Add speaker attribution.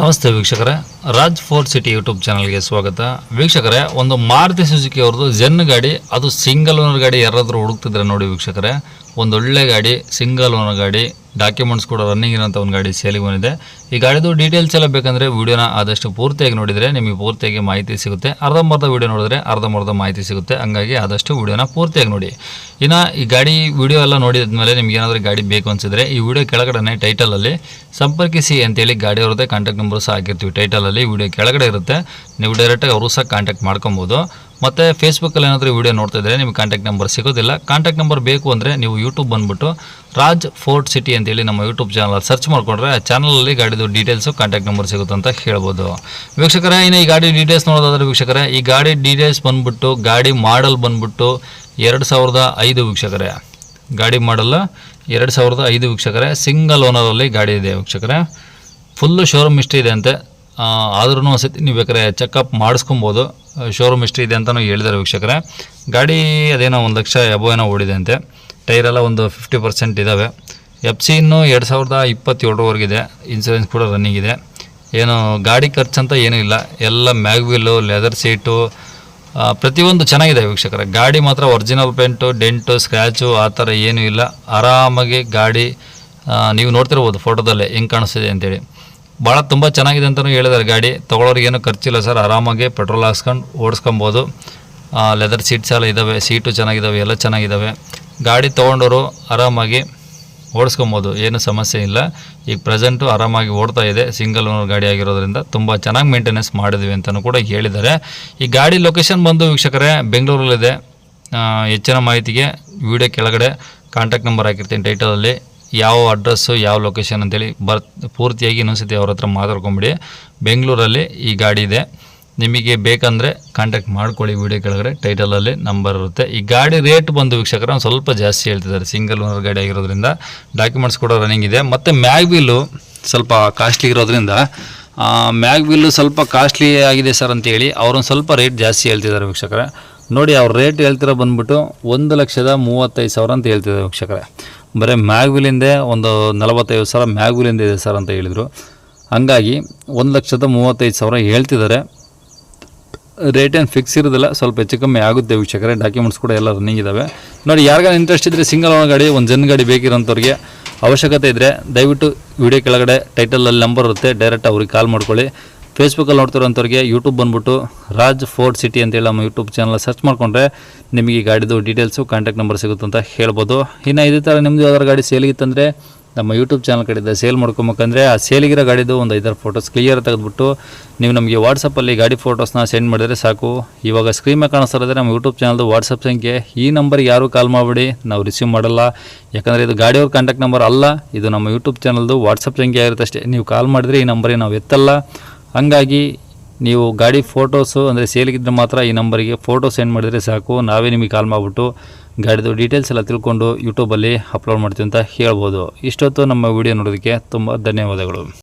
Speaker 1: ನಮಸ್ತೆ ವೀಕ್ಷಕರೇ, Raj four city YouTube ಚಾನಲ್ಗೆ ಸ್ವಾಗತ. ವೀಕ್ಷಕರೇ, ಒಂದು ಮಾರುತಿ ಸುಜುಕಿ ಅವ್ರದ್ದು ಜೆನ್ ಗಾಡಿ, ಅದು ಸಿಂಗಲ್ ಓನರ್ ಗಾಡಿ ಯಾರಾದರೂ ಹುಡುಕ್ತಿದ್ರೆ ನೋಡಿ ವೀಕ್ಷಕರೇ. ಒಂದು ಒಳ್ಳೆ ಗಾಡಿ, ಸಿಂಗಲ್ ಓನರ್ ಗಾಡಿ ಡಾಕ್ಯುಮೆಂಟ್ಸ್ ಕೂಡ ರನ್ನಿಂಗ್ ಇರೋಂಥ ಒಂದು ಗಾಡಿ ಸೇಲಿಗೆ ಬಂದಿದೆ. ಈ ಗಾಡಿದು ಡೀಟೇಲ್ಸ್ ಎಲ್ಲ ಬೇಕಂದರೆ ವಿಡಿಯೋನ ಆದಷ್ಟು ಪೂರ್ತಿಯಾಗಿ ನೋಡಿದರೆ ನಿಮಗೆ ಪೂರ್ತಿಯಾಗಿ ಮಾಹಿತಿ ಸಿಗುತ್ತೆ. ಅರ್ಧಂಬರ್ಧ ವಿಡಿಯೋ ನೋಡಿದ್ರೆ ಅರ್ಧಂಬರ್ಧ ಮಾಹಿತಿ ಸಿಗುತ್ತೆ. ಹಂಗಾಗಿ ಆದಷ್ಟು ವಿಡಿಯೋನ ಪೂರ್ತಿಯಾಗಿ ನೋಡಿ. ಇನ್ನು ಈ ಗಾಡಿ ವಿಡಿಯೋ ಎಲ್ಲ ನೋಡಿದ್ಮೇಲೆ ನಿಮ್ಗೆ ಏನಾದರೂ ಗಾಡಿ ಬೇಕು ಅನಿಸಿದ್ರೆ ಈ ವಿಡಿಯೋ ಕೆಳಗಡೆ ಟೈಟಲಲ್ಲಿ ಸಂಪರ್ಕಿಸಿ ಅಂತೇಳಿ ಗಾಡಿ ಅವ್ರದ್ದೇ ಕಾಂಟ್ಯಾಕ್ಟ್ ನಂಬರ್ ಸಹ ಹಾಕಿರ್ತೀವಿ. ಟೈಟಲಲ್ಲಿ ವಿಡಿಯೋ ಕೆಳಗಡೆ ಇರುತ್ತೆ. ನೀವು ಡೈರೆಕ್ಟಾಗಿ ಅವರು ಸಹ ಕಾಂಟ್ಯಾಕ್ಟ್ ಮಾಡ್ಕೊಬೋದು. ಮತ್ತು ಫೇಸ್ಬುಕ್ಕಲ್ಲಿ ಏನಾದರೂ ವೀಡಿಯೋ ನೋಡ್ತಾ ಇದ್ದರೆ ನಿಮಗೆ ಕಾಂಟ್ಯಾಕ್ಟ್ ನಂಬರ್ ಸಿಗೋದಿಲ್ಲ. ಕಾಂಟ್ಯಾಕ್ಟ್ ನಂಬರ್ ಬೇಕು ಅಂದರೆ ನೀವು ಯೂಟ್ಯೂಬ್ ಬಂದುಬಿಟ್ಟು ರಾಜ್ ಫೋರ್ಟ್ ಸಿಟಿ ಅಂತೇಳಿ ನಮ್ಮ ಯೂಟ್ಯೂಬ್ ಚಾನಲ್ ಸರ್ಚ್ ಮಾಡಿಕೊಂಡ್ರೆ ಆ ಚಾನಲಲ್ಲಿ ಗಾಡಿದು ಡೀಟೇಲ್ಸು ಕಾಂಟ್ಯಾಕ್ಟ್ ನಂಬರ್ ಸಿಗುತ್ತೆ ಅಂತ ಹೇಳ್ಬೋದು. ವೀಕ್ಷಕರೇ, ಇನ್ನು ಈ ಗಾಡಿ ಡೀಟೇಲ್ಸ್ ನೋಡೋದಾದ್ರೆ ವೀಕ್ಷಕರೇ, ಈ ಗಾಡಿ ಡೀಟೇಲ್ಸ್ ಬಂದ್ಬಿಟ್ಟು ಗಾಡಿ ಮಾಡಲ್ ಬಂದ್ಬಿಟ್ಟು ಎರಡು ಸಾವಿರದ ಐದು ವೀಕ್ಷಕರೇ. ಗಾಡಿ ಮಾಡಲ್ಲ ಎರಡು ಸಾವಿರದ ಐದು ವೀಕ್ಷಕರೇ ಸಿಂಗಲ್ ಓನರಲ್ಲಿ ಗಾಡಿ ಇದೆ ವೀಕ್ಷಕರೇ. ಫುಲ್ಲು ಶೋರೂಮ್ ಇಷ್ಟ ಇದೆ ಅಂತೆ. ಆದ್ರೂ ಒಂದ್ಸತಿ ನೀವು ಬೇಕಾದ್ರೆ ಚೆಕಪ್ ಮಾಡಿಸ್ಕೊಬೋದು. ಶೋರೂಮ್ ಇಷ್ಟು ಇದೆ ಅಂತಲೂ ಹೇಳಿದ್ದಾರೆ ವೀಕ್ಷಕರೇ. ಗಾಡಿ ಅದೇನೋ ಒಂದು ಲಕ್ಷ ಎಬೋ ಏನೋ ಓಡಿದೆ ಅಂತೆ ಟೈರೆಲ್ಲ ಒಂದು ಫಿಫ್ಟಿ ಪರ್ಸೆಂಟ್ ಇದ್ದಾವೆ ಎಫ್ ಸಿ ಇನ್ನೂ ಎರಡು ಸಾವಿರದ ಇಪ್ಪತ್ತೇಳರವರೆಗಿದೆ ಇನ್ಸೂರೆನ್ಸ್ ಕೂಡ ರನ್ನಿಂಗ್ ಇದೆ. ಏನು ಗಾಡಿ ಖರ್ಚು ಅಂತ ಏನೂ ಇಲ್ಲ. ಎಲ್ಲ ಮ್ಯಾಗ್ವಿಲ್ಲು ಲೆದರ್ ಸೀಟು ಪ್ರತಿಯೊಂದು ಚೆನ್ನಾಗಿದೆ ವೀಕ್ಷಕರ. ಗಾಡಿ ಮಾತ್ರ ಒರಿಜಿನಲ್ ಪೇಂಟು ಡೆಂಟು ಸ್ಕ್ರ್ಯಾಚು ಆ ಥರ ಏನೂ ಇಲ್ಲ. ಆರಾಮಾಗಿ ಗಾಡಿ ನೀವು ನೋಡ್ತಿರ್ಬೋದು ಫೋಟೋದಲ್ಲೇ ಹೆಂಗೆ ಕಾಣಿಸ್ತಿದೆ ಅಂತೇಳಿ. ಭಾಳ ತುಂಬ ಚೆನ್ನಾಗಿದೆ ಅಂತಲೂ ಹೇಳಿದ್ದಾರೆ ಗಾಡಿ. ತೊಗೊಳೋರಿಗೆ ಏನೂ ಖರ್ಚಿಲ್ಲ ಸರ್. ಆರಾಮಾಗಿ ಪೆಟ್ರೋಲ್ ಹಾಕ್ಸ್ಕೊಂಡು ಓಡಿಸ್ಕೊಬೋದು. ಲೆದರ್ ಸೀಟ್ಸ್ ಎಲ್ಲ ಇದ್ದಾವೆ ಸೀಟು ಚೆನ್ನಾಗಿದ್ದಾವೆ ಎಲ್ಲ ಚೆನ್ನಾಗಿದ್ದಾವೆ ಗಾಡಿ ತೊಗೊಂಡವರು ಆರಾಮಾಗಿ ಓಡಿಸ್ಕೊಬೋದು, ಏನು ಸಮಸ್ಯೆ ಇಲ್ಲ. ಈಗ ಪ್ರೆಸೆಂಟು ಆರಾಮಾಗಿ ಓಡ್ತಾ ಇದೆ ಸಿಂಗಲ್ ಓನರ್ ಗಾಡಿ ಆಗಿರೋದ್ರಿಂದ. ತುಂಬ ಚೆನ್ನಾಗಿ ಮೇಂಟೆನೆನ್ಸ್ ಮಾಡಿದ್ವಿ ಅಂತಲೂ ಕೂಡ ಹೇಳಿದ್ದಾರೆ. ಈ ಗಾಡಿ ಲೊಕೇಶನ್ ಬಂದು ವೀಕ್ಷಕರೇ, ಬೆಂಗಳೂರಲ್ಲಿದೆ. ಹೆಚ್ಚಿನ ಮಾಹಿತಿಗೆ ವಿಡಿಯೋ ಕೆಳಗಡೆ ಕಾಂಟ್ಯಾಕ್ಟ್ ನಂಬರ್ ಹಾಕಿರ್ತೀನಿ ಟೈಟಲಲ್ಲಿ ಯಾವ ಅಡ್ರೆಸ್ಸು, ಯಾವ ಲೊಕೇಶನ್ ಅಂತೇಳಿ ಬರ್, ಪೂರ್ತಿಯಾಗಿ ಇನ್ನೊಂದ್ಸತಿ ಅವ್ರ ಹತ್ರ ಮಾತಾಡ್ಕೊಂಬಿಡಿ. ಬೆಂಗಳೂರಲ್ಲಿ ಈ ಗಾಡಿ ಇದೆ. ನಿಮಗೆ ಬೇಕಂದರೆ ಕಾಂಟ್ಯಾಕ್ಟ್ ಮಾಡ್ಕೊಳ್ಳಿ ವಿಡಿಯೋ ಕೆಳಗಡೆ ಟೈಟಲಲ್ಲಿ ನಂಬರ್ ಇರುತ್ತೆ. ಈ ಗಾಡಿ ರೇಟ್ ಬಂದು ವೀಕ್ಷಕರ ಸ್ವಲ್ಪ ಜಾಸ್ತಿ ಹೇಳ್ತಿದ್ದಾರೆ. ಸಿಂಗಲ್ ಓನರ್ ಗಾಡಿ ಆಗಿರೋದ್ರಿಂದ ಡಾಕ್ಯುಮೆಂಟ್ಸ್ ಕೂಡ ರನ್ನಿಂಗ್ ಇದೆ. ಮತ್ತು ಮ್ಯಾಗ್ ಬಿಲ್ಲು ಸ್ವಲ್ಪ ಕಾಸ್ಟ್ಲಿ ಇರೋದ್ರಿಂದ ಮ್ಯಾಗ್ ಬಿಲ್ಲು ಸ್ವಲ್ಪ ಕಾಸ್ಟ್ಲಿ ಆಗಿದೆ ಸರ್ ಅಂತೇಳಿ ಅವ್ರೊಂದು ಸ್ವಲ್ಪ ರೇಟ್ ಜಾಸ್ತಿ ಹೇಳ್ತಿದ್ದಾರೆ ವೀಕ್ಷಕರೇ. ನೋಡಿ ಅವ್ರ ರೇಟ್ ಹೇಳ್ತಿರೋ ಬಂದ್ಬಿಟ್ಟು ಒಂದು ಲಕ್ಷದ ಮೂವತ್ತೈದು ಸಾವಿರ ಅಂತ ಹೇಳ್ತಿದ್ದಾರೆ ವೀಕ್ಷಕರೇ. ಬರೀ ಮ್ಯಾಗ್ವಿಲಿಂದೇ ಒಂದು ನಲವತ್ತೈದು ಸಾವಿರ ಮ್ಯಾಗ್ವಿಲಿಂದ ಇದೆ ಸರ್ ಅಂತ ಹೇಳಿದರು. ಹಂಗಾಗಿ ಒಂದು ಲಕ್ಷದ ಮೂವತ್ತೈದು ಸಾವಿರ ಹೇಳ್ತಿದ್ದಾರೆ. ರೇಟ್ ಏನು ಫಿಕ್ಸ್ ಇರೋದಿಲ್ಲ, ಸ್ವಲ್ಪ ಹೆಚ್ಚು ಕಮ್ಮಿ ಆಗುತ್ತೆ ವೀಕ್ಷಕರೇ. ಡಾಕ್ಯುಮೆಂಟ್ಸ್ ಕೂಡ ಎಲ್ಲ ರನ್ನಿಂಗ್ ಇದ್ದಾವೆ ನೋಡಿ ಯಾರಿಗಾರ ಇಂಟ್ರೆಸ್ಟ್ ಇದ್ದರೆ ಸಿಂಗಲ್ ಓನ್ ಗಾಡಿ, ಒಂದು ಜನ ಗಾಡಿ ಬೇಕಿರೋಂಥವ್ರಿಗೆ ಅವಶ್ಯಕತೆ ಇದ್ದರೆ ದಯವಿಟ್ಟು ವಿಡಿಯೋ ಕೆಳಗಡೆ ಟೈಟಲಲ್ಲಿ ನಂಬರ್ ಇರುತ್ತೆ. ಡೈರೆಕ್ಟ್ ಅವ್ರಿಗೆ ಕಾಲ್ ಮಾಡ್ಕೊಳ್ಳಿ. ಫೇಸ್ಬುಕ್ಕಲ್ಲಿ ನೋಡ್ತಿರೋಂಥವ್ರಿಗೆ ಯೂಟ್ಯೂಬ್ ಬಂದುಬಿಟ್ಟು ರಾಜ್ ಫೋರ್ಡ್ ಸಿಟಿ ಅಂತೇಳಿ ನಮ್ಮ ಯೂಟ್ಯೂಬ್ ಚಾನಲ್ ಸರ್ಚ್ ಮಾಡಿಕೊಂಡ್ರೆ ನಿಮಗೆ ಈ ಗಾಡಿದು ಡೀಟೇಲ್ಸು ಕಾಂಟ್ಯಾಕ್ಟ್ ನಂಬರ್ ಸಿಗುತ್ತೆ ಅಂತ ಹೇಳ್ಬೋದು. ಇನ್ನು ಇದೇ ಥರ ನಿಮ್ಮದು ಯಾವ್ದಾರು ಗಾಡಿ ಸೇಲಿಗಿತ್ತಂದರೆ ನಮ್ಮ ಯೂಟ್ಯೂಬ್ ಚಾನಲ್ ಕಡೆಯಿಂದ ಸೇಲ್ ಮಾಡ್ಕೊಬೇಕಂದ್ರೆ ಆ ಸೇಲಿಗಿರೋ ಗಾಡಿದು ಒಂದು ಐದಾರು ಫೋಟೋಸ್ ಕ್ಲಿಯರ್ ತೆಗೆದುಬಿಟ್ಟು ನೀವು ನಮಗೆ ವಾಟ್ಸಪ್ಪಲ್ಲಿ ಗಾಡಿ ಫೋಟೋಸ್ನ ಸೆಂಡ್ ಮಾಡಿದರೆ ಸಾಕು. ಇವಾಗ ಸ್ಕ್ರೀನ್ ಮೇಲೆ ಇದ್ದರೆ ನಮ್ಮ ಯೂಟ್ಯೂಬ್ ಚಾನಲ್ದು ವಾಟ್ಸಪ್ ಸಂಖ್ಯೆ. ಈ ನಂಬರ್ ಯಾರೂ ಕಾಲ್ ಮಾಡಬೇಡಿ, ನಾವು ರಿಸೀವ್ ಮಾಡಲ್ಲ. ಯಾಕಂದರೆ ಇದು ಗಾಡಿಯವ್ರ ಕಾಂಟ್ಯಾಕ್ಟ್ ನಂಬರ್ ಅಲ್ಲ, ಇದು ನಮ್ಮ ಯೂಟ್ಯೂಬ್ ಚಾನಲ್ದು ವಾಟ್ಸಪ್ ಸಂಖ್ಯೆ ಆಗಿರುತ್ತೆ ಅಷ್ಟೇ. ನೀವು ಕಾಲ್ ಮಾಡಿದ್ರೆ ಈ ನಂಬರಿಗೆ ನಾವು ಎತ್ತಲ್ಲ. ಹಂಗಾಗಿ ನೀವು ಗಾಡಿ ಫೋಟೋಸು ಅಂದರೆ ಸೇಲಿಗಿದ್ರೆ ಮಾತ್ರ ಈ ನಂಬರಿಗೆ ಫೋಟೋ ಸೆಂಡ್ ಮಾಡಿದರೆ ಸಾಕು. ನಾವೇ ನಿಮಗೆ ಕಾಲ್ ಮಾಡಿಬಿಟ್ಟು ಗಾಡಿದು ಡೀಟೇಲ್ಸ್ ಎಲ್ಲ ತಿಳ್ಕೊಂಡು ಯೂಟ್ಯೂಬಲ್ಲಿ ಅಪ್ಲೋಡ್ ಮಾಡ್ತೀವಿ ಅಂತ ಹೇಳ್ಬೋದು. ಇಷ್ಟೊತ್ತು ನಮ್ಮ ವಿಡಿಯೋ ನೋಡೋದಕ್ಕೆ ತುಂಬ ಧನ್ಯವಾದಗಳು.